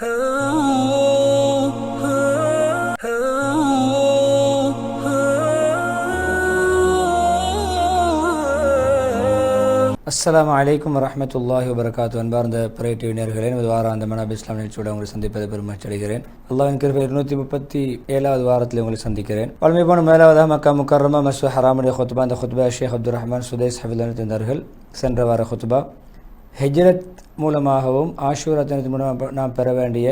அஸ்லாம் அலைக்கும் வரஹ்மத்துல்லாஹி வபரகாத்து. அன்பார்ந்த பிறை டிவினர்களே நமது வாராந்த மனாப் இஸ்லாம் நிகழ்ச்சியோட உங்களை சந்திப்பதை பெருமச்சி அடைகிறேன் அல்லாவின் கிருப்பை இருநூத்தி முப்பத்தி ஏழாவது வாரத்தில் உங்களை சந்திக்கிறேன். வலிமை போன மேலாவதாக மக்கா முக்கர்ரமா மசு ஹராமுடைய ஹுத்பா அந்த ஹுத்பா ஷேக் அப்துல் ரஹ்மான் சுதேஷ் ஹபிலான தந்தார்கள். சென்ற வார ஹுத்பா ஹெஜ்ரத் மூலமாகவும் ஆஷூரத்தினத்தின் மூலமாக நாம் பெற வேண்டிய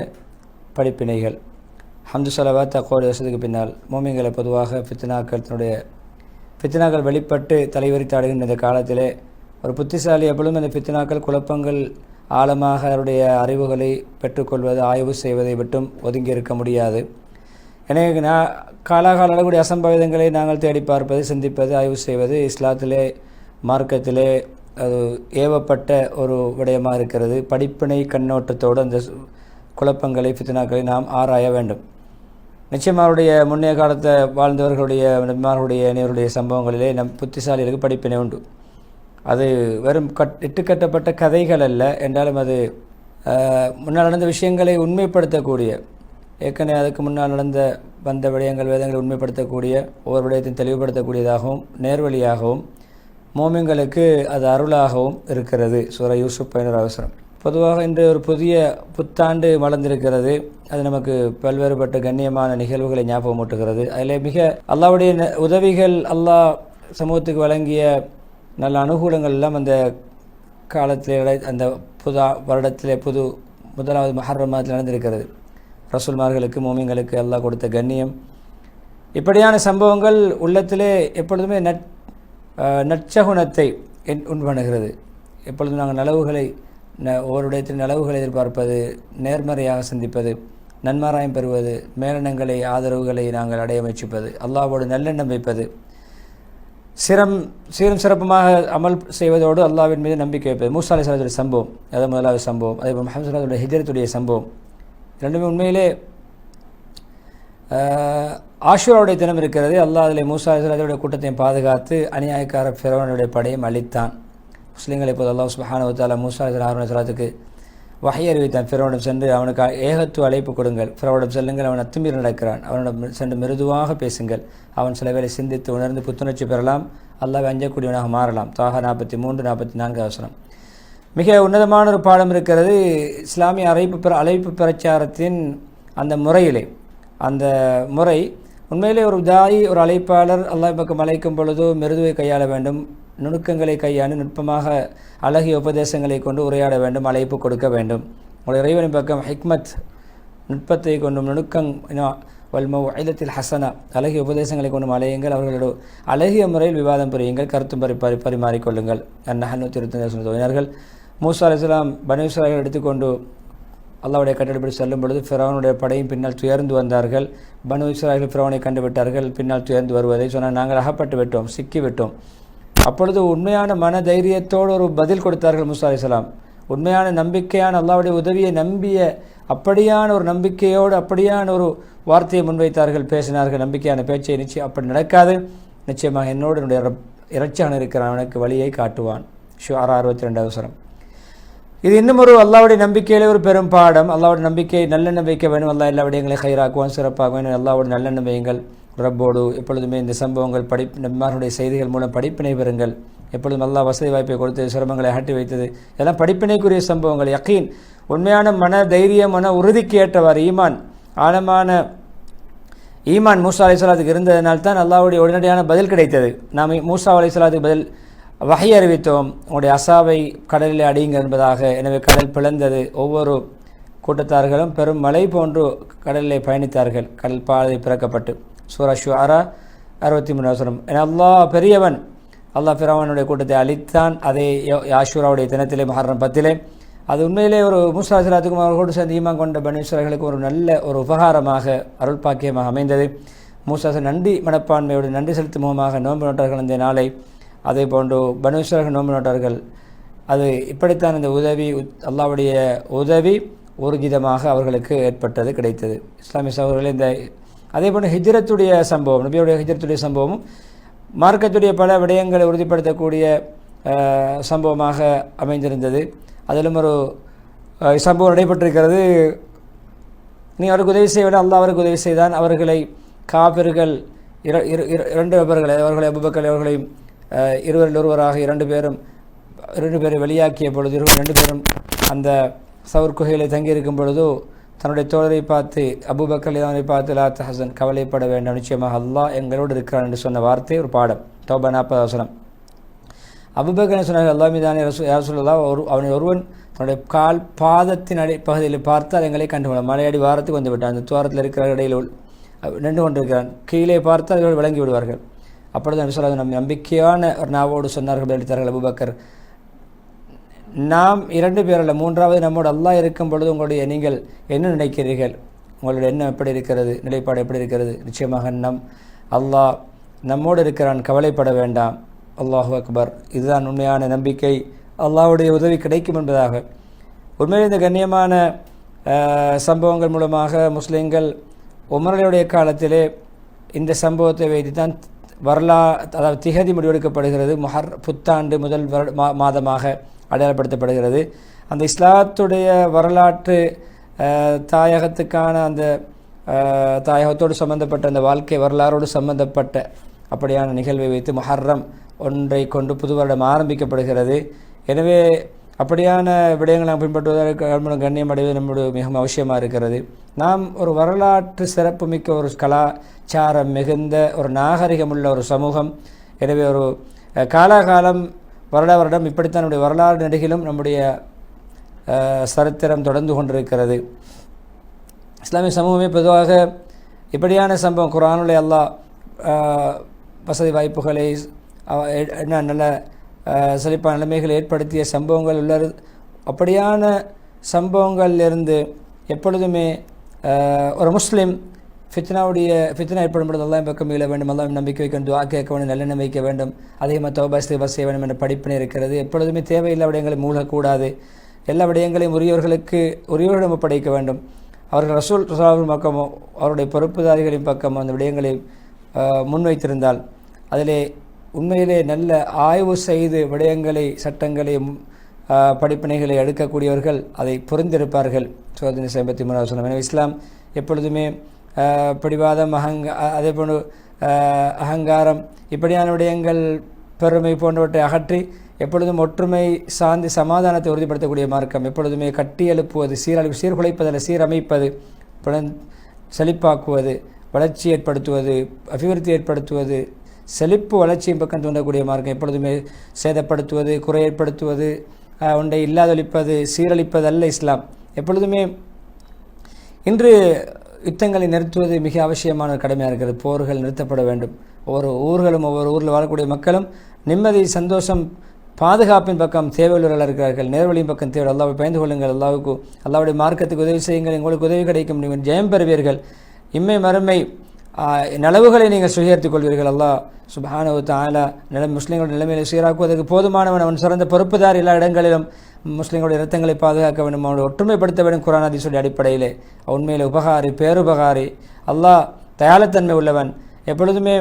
படிப்பினைகள். ஹம்து சலவாத் தக்கோடு வசதிக்கு பின்னால் மோமிங்களை பொதுவாக ஃபித்னாக்கள் தன்னுடைய ஃபித்னாக்கள் வெளிப்பட்டு தலைவரித்தாடுகின்ற இந்த காலத்திலே ஒரு புத்திசாலி எப்பொழுதும் இந்த ஃபித்னாக்கள் குழப்பங்கள் ஆழமாக அவருடைய அறிவுகளை பெற்றுக்கொள்வது ஆய்வு செய்வதை விட்டும் ஒதுங்கி இருக்க முடியாது. எனவே நான் காலாகால அளவுடைய அசம்பவிதங்களை நாங்கள் தேடி பார்ப்பது சிந்திப்பது ஆய்வு செய்வது இஸ்லாத்திலே மார்க்கத்திலே அது ஏவப்பட்ட ஒரு விடயமாக இருக்கிறது. படிப்பினை கண்ணோட்டத்தோடு அந்த குழப்பங்களை ஃபித்னாக்களை நாம் ஆராய வேண்டும். நிச்சயம் அவருடைய முன்னைய காலத்தை வாழ்ந்தவர்களுடைய நபிமார்களுடைய இணையருடைய சம்பவங்களிலே நம் புத்திசாலிகளுக்கு படிப்பினை உண்டு. அது வெறும் கட் இட்டுக்கட்டப்பட்ட கதைகள் அல்ல. என்றாலும் அது முன்னால் நடந்த விஷயங்களை உண்மைப்படுத்தக்கூடிய ஏற்கனவே அதுக்கு முன்னால் நடந்த வந்த விடயங்கள் வேதங்களை உண்மைப்படுத்தக்கூடிய ஒவ்வொரு விடயத்தையும் தெளிவுபடுத்தக்கூடியதாகவும் நேர்வழியாகவும் மோமிங்களுக்கு அது அருளாகவும் இருக்கிறது. சூர யூசுப் பயனர் அவசரம் பொதுவாக இன்று ஒரு புதிய புத்தாண்டு வளர்ந்திருக்கிறது. அது நமக்கு பல்வேறுபட்ட கண்ணியமான நிகழ்வுகளை ஞாபகமூட்டுகிறது. அதில் மிக அல்லாவுடைய ந- உதவிகள் அல்லாஹ் சமூகத்துக்கு வழங்கிய நல்ல அனுகூலங்கள் எல்லாம் அந்த காலத்தில் அந்த புதா வருடத்தில் புது முதலாவது மஹர்ரம் மாதத்தில் நடந்திருக்கிறது. ரசூல்மார்களுக்கு மோமிங்களுக்கு அல்லாஹ் கொடுத்த கண்ணியம். இப்படியான சம்பவங்கள் உள்ளத்திலே எப்பொழுதுமே நட் நற்சகுணத்தை என் உண்பணுகிறது. எப்பொழுதும் நாங்கள் நலவுகளை ந ஒவ்வொருடையத்தில் நலவுகளை எதிர்பார்ப்பது நேர்மறையாக சிந்திப்பது நன்மாராயம் பெறுவது மேலெண்ணங்களை ஆதரவுகளை நாங்கள் அடைய முயற்சிப்பது நல்லெண்ணம் வைப்பது சிரம் சீரும் சிறப்புமாக அமல் செய்வதோடு அல்லாஹ்வின் மீது நம்பிக்கை வைப்பது. மூசா அலி சலாத்துடைய சம்பவம் அது முதலாவது சம்பவம் அதே போல் முஹம்மது சலாத்துடைய ஹிஜரத்துடைய சம்பவம் ரெண்டுமே உண்மையிலே ஆஷுராவுடைய தினம் இருக்கிறது. அல்லாஹ் அதில் மூசா அலி கூட்டத்தையும் பாதுகாத்து அநியாயக்கார ஃபிரவனுடைய படையும் அளித்தான் முஸ்லீம்களை இப்போது அல்லாஹ் சுபஹானு தாலா மூசா அலி ஹாரூன் வகை அறிவித்தான். ஃபிரவனிடம் சென்று அவனுக்கு ஏகத்துவ அழைப்பு கொடுங்கள். ஃபிரவனிடம் செல்லுங்கள் அவன் அத்துமீறி நடக்கிறான். அவனிடம் சென்று மிருதுவாக பேசுங்கள். அவன் சில வேலை சிந்தித்து உணர்ந்து புத்துணர்ச்சி பெறலாம். அல்லாஹ் அஞ்சக்கூடியவனாக மாறலாம். தாக நாற்பத்தி மூன்று நாற்பத்தி நான்கு அவசரம். மிக உன்னதமான ஒரு பாடம் இருக்கிறது. இஸ்லாமிய அழைப்பு பிர அழைப்பு பிரச்சாரத்தின் அந்த முறையிலே அந்த முறை. உண்மையிலே ஒரு தாயி ஒரு அழைப்பாளர் அல்லாஹ் பக்கம் அழைக்கும் பொழுது மிருதுவை கையாள வேண்டும் நுணுக்கங்களை கையாண்டு நுட்பமாக அழகிய உபதேசங்களை கொண்டு உரையாட வேண்டும் அழைப்பு கொடுக்க வேண்டும். உங்களுடைய இறைவனின் பக்கம் ஹிக்மத் நுட்பத்தை கொண்டும் நுணுக்கம் வல்மோ ஐலத்தில் ஹசனா அழகிய உபதேசங்களை கொண்டும் அலையுங்கள். அவர்களோட அழகிய முறையில் விவாதம் புரியுங்கள் கருத்தும் பரி பரி பரிமாறிக்கொள்ளுங்கள். அந்நகன்னு திருத்தம் தோழினர்கள் மூசா அலிஸ்லாம் பனீஸ்வரர்கள் எடுத்துக்கொண்டு அல்லாவுடைய கட்டளைப்படி செல்லும் பொழுது ஃபிரவனுடைய படையும் பின்னால் துயர்ந்து வந்தார்கள். பனு இஸ்ராயல் ஃபிரவனை கண்டுவிட்டார்கள். பின்னால் துயர்ந்து வருவதை சொன்னால் நாங்கள் அகப்பட்டு விட்டோம் சிக்கிவிட்டோம் அப்பொழுது உண்மையான மன தைரியத்தோடு ஒரு பதில் கொடுத்தார்கள் முசா அலிஸ்லாம் உண்மையான நம்பிக்கையான அல்லாவுடைய உதவியை நம்பிய அப்படியான ஒரு நம்பிக்கையோடு அப்படியான ஒரு வார்த்தையை முன்வைத்தார்கள். பேசினார்கள். நம்பிக்கையான பேச்சை நிச்சயம் அப்படி நடக்காது. நிச்சயமாக என்னோடு என்னுடைய இறைச்சான இருக்கிறான். அவனுக்கு வழியை காட்டுவான். ஷு ஆறு அறுபத்தி ரெண்டு அவசரம் இது இன்னும் ஒரு அல்லாவுடைய நம்பிக்கையிலே ஒரு பெரும் பாடம். அல்லாவுடைய நம்பிக்கை நல்லெண்ணம் வைக்க வேண்டும். அல்லா எல்லா விடயங்களையும் ஹைராக்குவான் சிறப்பாகுவான் அல்லாவுடைய நல்லெண்ணம் வையுங்கள். ரப்போடு எப்பொழுதுமே இந்த சம்பவங்கள் படி நபிமார்களுடைய செய்திகள் மூலம் படிப்பினை பெறுங்கள். எப்பொழுதும் நல்லா வசதி வாய்ப்பை கொடுத்து சிரமங்களை அகட்டி வைத்தது. இதெல்லாம் படிப்பினைக்குரிய சம்பவங்கள். யக்கீன் உண்மையான மன தைரியம் மன உறுதிக்கு ஏற்றவாறு ஈமான். ஆழமான ஈமான் மூசா அலைசலாத்துக்கு இருந்ததினால்தான் தான் உடனடியான பதில் கிடைத்தது. நாம் மூசா அலைசலாத்துக்கு பதில் வகை அறிவித்தோம். உங்களுடைய அசாவை கடலில் அடியுங்க என்பதாக. எனவே கடல் பிளந்தது. ஒவ்வொரு கூட்டத்தார்களும் பெரும் மலை போன்று கடலிலே பயணித்தார்கள். கடல் பாதை பிறக்கப்பட்டு. சூரா ஷுஆரா அறுபத்தி மூணு அவசரம் என அல்லாஹ் பெரியவன் அல்லாஹ் பிறவனுடைய கூட்டத்தை அழித்தான். அதே யாஷூராவுடைய தினத்திலே மஹர்ரம் பத்திலே. அது உண்மையிலே ஒரு முஸ்லாசிராத்துக்கும் அவர்களோடு சேர்ந்து ஈமான் கொண்ட பனீஸ்வரர்களுக்கு ஒரு நல்ல ஒரு உபகாரமாக அருள் பாக்கியமாக அமைந்தது மூசாசன் நன்றி மனப்பான்மையோடு நன்றி செலுத்தும் முகமாக நோன்பு நோட்டார்கள் இந்த நாளை அதே போன்று பனீஸ்வரர்கள் நோன்பு நோட்டார்கள் அது இப்படித்தான் இந்த உதவி அல்லாவுடைய உதவி ஊர்ஜிதமாக அவர்களுக்கு ஏற்பட்டது கிடைத்தது. இஸ்லாமிய சகோதரர்கள் இந்த அதே போன்று ஹிஜ்ரத்துடைய சம்பவம் நபியுடைய ஹிஜ்ரத்துடைய சம்பவமும் மார்க்கத்துடைய பல விடயங்களை உறுதிப்படுத்தக்கூடிய சம்பவமாக அமைந்திருந்தது. அதிலும் ஒரு சம்பவம் நடைபெற்றிருக்கிறது. நீ அவருக்கு உதவி செய்ய விட அல்லாஹ் அவருக்கு உதவி செய்தான். அவர்களை காபிர்கள் இரு இரு- இரண்டு நபர்களை அவர்களை அபுபக்கள் அவர்களையும் இருவரில் ஒருவராக இரண்டு பேரும் இரண்டு பேரை வெளியாக்கிய பொழுது இருவர் ரெண்டு பேரும் அந்த சவுர் குகையில் தங்கியிருக்கும் பொழுதோ தன்னுடைய தோழரை பார்த்து அபுபக்கர் பார்த்து லாத் ஹசன் கவலைப்பட வேண்டாம் நிச்சயமாக அல்லாஹ் எங்களோடு இருக்கிறான் என்று சொன்ன வார்த்தை ஒரு பாடம். தௌபா நாற்பது அவசரம். அபுபக்கர் சொன்னார்? அல்லா மீதானே ரசூ யாசுல்லா ஒரு அவனை ஒருவன் தன்னுடைய கால் பாதத்தின் அடி பகுதியில் பார்த்தால் எங்களை கண்டுகொள்ள மலையடி வாரத்துக்கு வந்து விட்டான். அந்த துவாரத்தில் இருக்கிற இடையில் உள்- நின்று கொண்டிருக்கிறான். கீழே பார்த்தால் இவர்கள் விளங்கி விடுவார்கள். அப்பொழுது நபி நம் நம்பிக்கையான ஒரு நாவோடு சொன்னார்கள் அளித்தார்கள் அபுபக்கர். நாம் இரண்டு பேரில் மூன்றாவது நம்மோடு அல்லாஹ் இருக்கும் பொழுது உங்களுடைய நீங்கள் என்ன நினைக்கிறீர்கள்? உங்களுடைய எண்ணம் எப்படி இருக்கிறது? நிலைப்பாடு எப்படி இருக்கிறது? நிச்சயமாக நம் அல்லாஹ் நம்மோடு இருக்கிறான் கவலைப்பட வேண்டாம். அல்லாஹு அக்பர். இதுதான் உண்மையான நம்பிக்கை. அல்லாஹுடைய உதவி கிடைக்கும் என்பதாக. உண்மையில் இந்த கண்ணியமான சம்பவங்கள் மூலமாக முஸ்லீம்கள் உமரனுடைய காலத்திலே இந்த சம்பவத்தை வைத்து தான் வரலா அதாவது திகதி முடிவெடுக்கப்படுகிறது மொஹர் புத்தாண்டு முதல் வருட மா மாதமாக அடையாளப்படுத்தப்படுகிறது. அந்த இஸ்லாத்துடைய வரலாற்று தாயகத்துக்கான அந்த தாயகத்தோடு சம்பந்தப்பட்ட அந்த வாழ்க்கை வரலாறோடு சம்பந்தப்பட்ட அப்படியான நிகழ்வை வைத்து மொஹர்ரம் ஒன்றை கொண்டு புது வருடம் ஆரம்பிக்கப்படுகிறது. எனவே அப்படியான விடயங்களை நாம் பின்பற்றுவதற்கு கண்ணியம் அடைவது நம்முடைய மிகவும் அவசியமாக இருக்கிறது. நாம் ஒரு வரலாற்று சிறப்புமிக்க ஒரு கலாச்சாரம் மிகுந்த ஒரு நாகரிகமுள்ள ஒரு சமூகம். எனவே ஒரு காலாகாலம் வருட வருடம் இப்படித்தான் நம்முடைய வரலாறு நடிகிலும் நம்முடைய சரித்திரம் தொடர்ந்து கொண்டிருக்கிறது. இஸ்லாமிய சமூகமே பொதுவாக இப்படியான சம்பவம் குரானுடைய அல்லாஹ் வசதி வாய்ப்புகளை என்ன நல்ல செழிப்பான நிலைமைகளை ஏற்படுத்திய சம்பவங்கள் உள்ள அப்படியான சம்பவங்களிலிருந்து எப்பொழுதுமே ஒரு முஸ்லீம் ஃபித்னாவுடைய ஃபித்னா ஏற்படும் பொழுது எல்லாம் பக்கம் மீள வேண்டும் எல்லாம் நம்பிக்கை வைக்க வேண்டும் துஆ கேட்க வேண்டும் நல்லெண்ணம் வைக்க வேண்டும் அதிகமாக தௌபா செய்ய வேண்டும் என்ற படிப்பினை இருக்கிறது. எப்பொழுதுமே தேவையில்லா விடயங்களை மூழ்கக்கூடாது எல்லா விடயங்களையும் உரியவர்களுக்கு உரியவரிடம் ஒப்படைக்க வேண்டும். அவர்கள் ரசூல் ரசாவின் பக்கமோ அவருடைய பொறுப்புதாரிகளின் பக்கமோ அந்த விடயங்களை முன்வைத்திருந்தால் அதிலே உண்மையிலே நல்ல ஆய்வு செய்து விடயங்களை சட்டங்களை படிப்பினைகளை எடுக்கக்கூடியவர்கள் அதை புரிந்திருப்பார்கள். சோதனை ஐம்பத்தி மூணாவது சொன்ன எனவே இஸ்லாம் எப்பொழுதுமே பிடிவாதம் அகங்க அதே போன்று அகங்காரம் இப்படியான விடயங்கள் பெருமை போன்றவற்றை அகற்றி எப்பொழுதும் ஒற்றுமை சார்ந்து சமாதானத்தை உறுதிப்படுத்தக்கூடிய மார்க்கம். எப்பொழுதுமே கட்டி எழுப்புவது சீரழி சீர்குலைப்பதில் சீரமைப்பது புலன் செழிப்பாக்குவது வளர்ச்சி ஏற்படுத்துவது அபிவிருத்தி ஏற்படுத்துவது செழிப்பு வளர்ச்சியின் பக்கம் தூண்டக்கூடிய மார்க்கம் எப்பொழுதுமே சேதப்படுத்துவது குறை ஏற்படுத்துவது ஒன்றை இல்லாதொழிப்பது சீரழிப்பது அல்ல இஸ்லாம். எப்பொழுதுமே இன்று யுத்தங்களை நிறுத்துவது மிக அவசியமான ஒரு கடமையாக இருக்கிறது. போர்கள் நிறுத்தப்பட வேண்டும். ஒவ்வொரு ஊர்களும் ஒவ்வொரு ஊரில் வாழக்கூடிய மக்களும் நிம்மதி சந்தோஷம் பாதுகாப்பின் பக்கம் தேவையுள்ளவர்கள் இருக்கிறார்கள். நேர்வழியின் பக்கம் தேவை. அல்லாவை பயந்து கொள்ளுங்கள். அல்லாவுக்கு அல்லாவுடைய மார்க்கத்துக்கு உதவி செய்யுங்கள். உங்களுக்கு உதவி கிடைக்கும். நீங்கள் ஜெயம் பெறுவீர்கள். இம்மை மறுமை நலவுகளை நீங்கள் சுயர்த்தி கொள்வீர்கள். அல்லா சுபஹானவு தாலா நில முஸ்லீம்களுடைய நிலைமையை சீராக்குவதற்கு போதுமானவன் அவன் சிறந்த பொறுப்புதார் எல்லா இடங்களிலும். முஸ்லீம்களுடைய இரத்தங்களை பாதுகாக்க வேண்டும். அவனை ஒற்றுமைப்படுத்த வேண்டும் குரான் ஹதீஸுடைய அடிப்படையிலே. உண்மையில் உபகாரி பேருபகாரி. அல்லாஹ் தயாளத்தன்மை உள்ளவன். எப்பொழுதுமே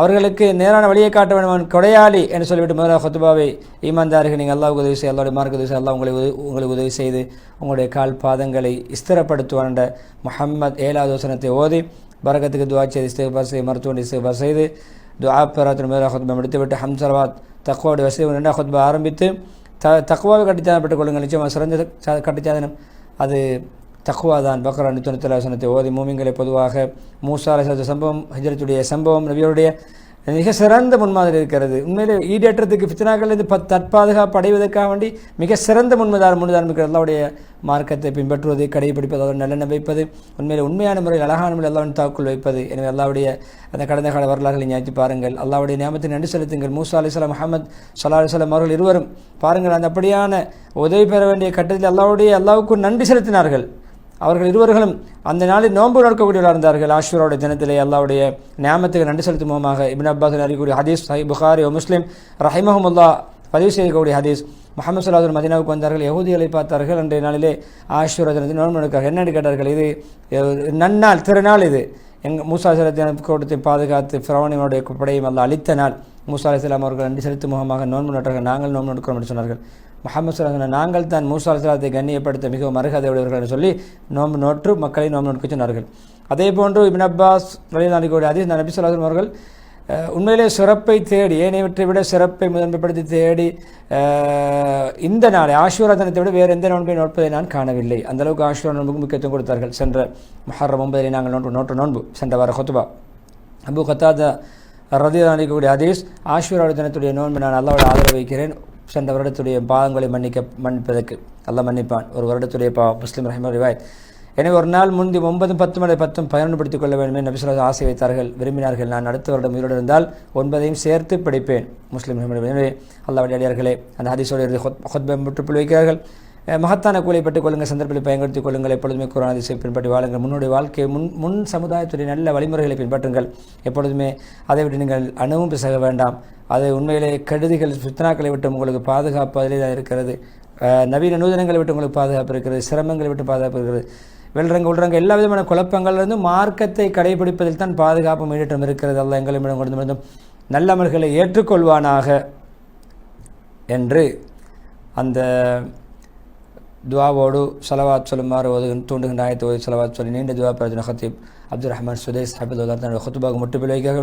அவர்களுக்கு நேரான வழியை காட்ட வேண்டும். அவன் கொடையாளி என்று சொல்லிவிட்டு முதலாக ஹொத்துபாவை ஈமான்தார்கள் நீங்கள் அல்லாஹ் உதவி செய்ய அல்லாவுடைய மார்க்க உதவி செய்ய அல்லாஹ் உங்களை உதவி உங்களுக்கு உதவி செய்து உங்களுடைய கால் பாதங்களை ஸ்திரப்படுத்துவான் என்ற முஹம்மத் ஏலாதோசனத்தை வசனத்தை ஓதி பரகத்துக்கு துவா செய்து இஸ்திஃபார் செய்து மருத்துவன் இஸ்திஃபார் செய்து துவா பெறாத்தின் முதலாக ஹுத்பா முடித்துவிட்டு ஹம்சரவாத் தக்குவாவுடைய வசதி ரெண்டாம் ஹுத்பா ஆரம்பித்து த தக்குவாவை கட்டித்தான் பெற்றுக் கொள்ளுங்கள் நிச்சயமாக சிறந்த ச- கட்டிச்சாதனம் அது தக்குவா தான் பக்ரா தொண்ணூத்தி வசனத்தை ஓதி மூமிங்களை பொதுவாக மூசா சம்பவம் ஹஜரத்துடைய சம்பவம் நபியோடைய மிக சிறந்த முன்மாதிரி இருக்கிறது. உண்மையிலே ஈடேற்றத்துக்கு ஃபித்னாக்களிலிருந்து பத் தற்பாதுகாப்பு அடைவதற்காக வேண்டி மிக சிறந்த முன்மதார் முன்னுதாரணம் இருக்கிற அல்லாவுடைய மார்க்கத்தை பின்பற்றுவது கடைபிடிப்பது அதோடு நல்லெண்ணம் வைப்பது உண்மையிலே உண்மையான முறையில் அழகான முறையில் அல்லாவின் தாக்குள் வைப்பது. எனவே அல்லாவுடைய அந்த கடந்த கால வரலாறுகளை ஞாயிற்று பாருங்கள். அல்லாவுடைய நியமத்தை நன்றி செலுத்துங்கள். மூசா அலிஸ்லாம் முகமது சலா அலிஸ்லாம் அவர்கள் இருவரும் பாருங்கள் அந்த அப்படியான உதவி பெற வேண்டிய கட்டத்தில் அல்லாவுடைய அல்லாவுக்கு நன்றி செலுத்தினார்கள். அவர்கள் இருவர்களும் அந்த நாளில் நோன்பு நடக்கக்கூடியவர்களாக இருந்தார்கள். ஆஷூராவுடைய தினத்திலே அல்லாவுடைய நியாமத்துக்கு நன்றி செலுத்தும் முகமாக இபின் அப்பாஸ் அறிக்கூடிய ஹதீஸ் சஹி புகாரி முஸ்லீம் ரஹிமஹமுல்லா பதிவு செய்யக்கூடிய ஹதீஸ். முகமது சல்லாஹூர் மதினாவுக்கு வந்தார்கள். யகூதிகளை பார்த்தார்கள். அன்றைய நாளிலே ஆஷூரா தினத்தில் நோன்பு நடக்கிறார்கள் என்னென்னு கேட்டார்கள். இது நன்னாள் திருநாள் இது. எங்கள் மூசா சலத்தின் கூட்டத்தை பாதுகாத்து ஃபிரவணியனுடைய படையும் அல்ல அளித்த நாள். மூசா அலிஸ்லாம் அவர்கள் நன்றி செலுத்தும் முகமாக நோன்பு நட்டார்கள் நாங்கள் நோன்பு நடக்கிறோம் என்று சொன்னார்கள். முகமது சலாஹ் நாங்கள் தான் மூசா அலுவலத்தை கண்ணியப்படுத்த மிகவும் அருகதை உடையவர்கள் என்று சொல்லி நோன்பு நோற்று மக்களை நோம்பு நோக்கி சொன்னார்கள். அதே போன்று இபின் அப்பாஸ் ரலிதானிக்கூடிய அதே நபி சொல்லாசன் அவர்கள் உண்மையிலே சிறப்பை தேடி ஏனையவற்றை விட சிறப்பை முதன்மைப்படுத்தி தேடி இந்த நாளை ஆஷூரா தினத்தை விட வேறு எந்த நோன்பை நோட்பதை நான் காணவில்லை. அந்தளவுக்கு ஆஷூரா நோன்புக்கு முக்கியத்துவம் கொடுத்தார்கள். சென்ற முஹர்ரம் ஒன்பதிலே நாங்கள் நோட்டு நோட்டு நோன்பு சென்ற வார ஹொத்துபா. அபு கத்தாத ரதியா அளிக்கக்கூடிய அதீஸ் ஆஷூரா தினத்துடைய நோன்பு நான் அல்லாவோட ஆதரவு வைக்கிறேன். சென்ற வருடத்துடைய பாவங்களை மன்னிக்க மன்னிப்பதற்கு அல்ல மன்னிப்பான். ஒரு வருடத்துடைய பா முஸ்லீம் ரஹிம ரிவாயத். எனவே ஒரு நாள் முந்தி ஒன்பது பத்து மணி பத்தும் பயன்படுத்திக் கொள்ள வேண்டும் என்று நபிசுல்லா ஆசை வைத்தார்கள் விரும்பினார்கள். நான் அடுத்த வருடம் உயிரோடு இருந்தால் ஒன்பதையும் சேர்த்து படிப்பேன். முஸ்லீம் ரஹிம எனவே அல்லாவுடைய அடியார்களே அந்த ஹதீஸோடு இறுதி ஹொத்பை முற்றுப்புள்ளி வைக்கிறார்கள். மகத்தான கூலை பெற்றுக் கொள்ளுங்கள் சந்தர்ப்பத்தை பயன்படுத்திக் கொள்ளுங்கள். எப்பொழுதுமே குரான் திசை பின்பற்றி வாழுங்கள். முன்னுடைய வாழ்க்கை முன் முன் சமுதாயத்துடைய நல்ல வழிமுறைகளை பின்பற்றுங்கள். எப்பொழுதுமே அதை விட்டு நீங்கள் அணுவும் பிசக வேண்டாம். அது உண்மையிலே கெடுதிகள் சுத்தனாக்களை விட்டு உங்களுக்கு பாதுகாப்பு அதிலே தான் இருக்கிறது. நவீன நூதனங்களை விட்டு உங்களுக்கு பாதுகாப்பு இருக்கிறது. சிரமங்களை விட்டு பாதுகாப்பு இருக்கிறது. வெள்ளரங்க உள்ரங்க எல்லா விதமான குழப்பங்கள்லேருந்து மார்க்கத்தை கடைபிடிப்பதில் தான் பாதுகாப்பு மீட்டம் இருக்கிறது. அல்ல எங்களிடம் கொண்டு வந்தும் நல்ல அமல்களை ஏற்றுக்கொள்வானாக என்று அந்த துவாவோடு சலவாத் சொல்லுமாறு ஓது தூண்டுகின்ற ஆயத்து ஓதி சலவாத் சொல்லி நீண்ட துவா பிரஜன ஹத்தீப் அப்துல் ரஹ்மான் சுதேஸ் ஹபீத் தன்னுடைய ஹுத்துபாக முட்டுப்பில் வைக்காக